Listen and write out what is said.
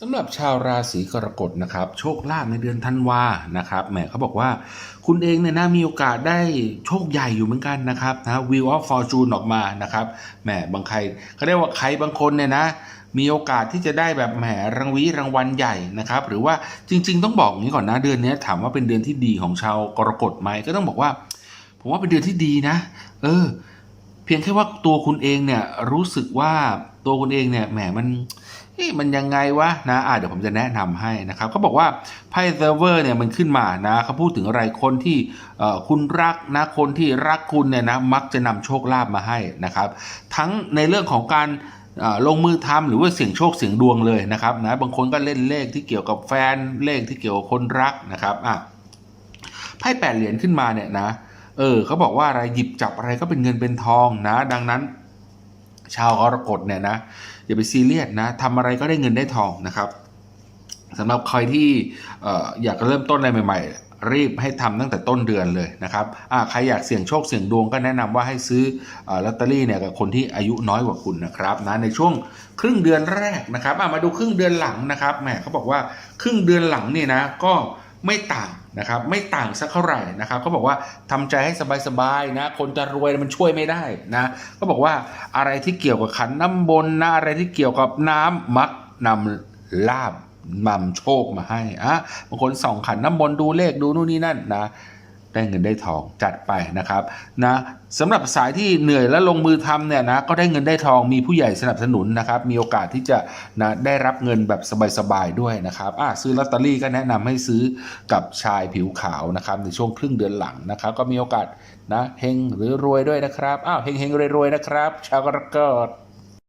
สำหรับชาวราศีกรกฎนะครับ โชคลาภในเดือนธันวานะครับแหมเขาบอกว่าคุณเองเนี่ยนะมีโอกาสได้โชคใหญ่อยู่เหมือนกันนะครับนะ Wheel of Fortune ออกมานะครับแหมบางใครเขาเรียกว่าใครบางคนเนี่ยนะมีโอกาสที่จะได้แบบแหมรางวีรางวัลใหญ่นะครับ หรือว่าจริง ๆ ต้องบอกอย่างนี้ก่อนนะเดือนนี้ถามว่าเป็นเดือนที่ดีของชาวกรกฎไหมก็ต้องบอกว่า ผมว่าเป็นเดือนที่ดีนะ เออ เพียงแค่ว่าตัวคุณเองเนี่ยรู้สึกว่าตัวคุณเองเนี่ยแหมมัน มันยังไงวะนะะเดี๋ยวผมจะแนะนำให้นะครับเขาบอกว่าไพ่เซิร์ฟเวอร์เนี่ยมันขึ้นมานะเขาพูดถึงอะไรคนที่คุณรักนะคนที่รักคุณเนี่ยนะมักจะนำโชคลาภมาให้นะครับ ทั้งในเรื่องของการลงมือทำหรือว่าเสี่ยงโชคเสี่ยงดวงเลยนะครับนะบางคนก็เล่นเลขที่เกี่ยวกับแฟนเลขที่เกี่ยวกับคนรักนะครับอะไพ่แปดเหรียญขึ้นมาเนี่ยนะเออเขาบอกว่าอะไรหยิบจับอะไรก็เป็นเงินเป็นทองนะ ดังนั้น ชาวกรกฎเนี่ยนะอย่าไปซีเรียสนะทำอะไรก็ได้เงินได้ทองนะครับสำหรับใครที่ออยากเริ่มต้นอะไรใหม่ ๆ รีบให้ทำตั้งแต่ต้นเดือนเลยนะครับอ่าใครอยากเสี่ยงโชคเสี่ยงดวงก็แนะนำว่าให้ซื้ออลอตเตอรี่เนี่ยกับคนที่อายุน้อยกว่าคุณนะครับนะในช่วงครึ่งเดือนแรกนะครับอะมาดูครึ่งเดือนหลังนะครับแหมเขาบอกว่าครึ่งเดือนหลังเนี่ยนะก็ ไม่ต่างนะครับไม่ต่างสักเท่าไหร่นะครับเขาบอกว่าทำใจให้สบายๆนะคนจะรวยมันช่วยไม่ได้นะก็บอกว่าอะไรที่เกี่ยวกับขันน้ำบนนะอะไรที่เกี่ยวกับน้ำมักนำลาบนำโชคมาให้อะบางคนส่องขันน้ำบนดูเลขดูนู่นนี่นั่นนะ ได้เงินได้ทองจัดไปนะครับนะสำหรับสายที่เหนื่อยและลงมือทำเนี่ยนะก็ได้เงินได้ทองมีผู้ใหญ่สนับสนุนนะครับ มีโอกาสที่จะนะได้รับเงินแบบสบายๆด้วยนะครับอะซื้อลอตเตอรี่ก็แนะนำให้ซื้อกับชายผิวขาวนะครับในช่วงครึ่งเดือนหลังนะครับ ก็มีโอกาสนะเฮงหรือรวยด้วยนะครับอ้าวเฮงเฮงๆรวยนะครับ ชาวกรกฎ